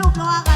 ลูกรอกัน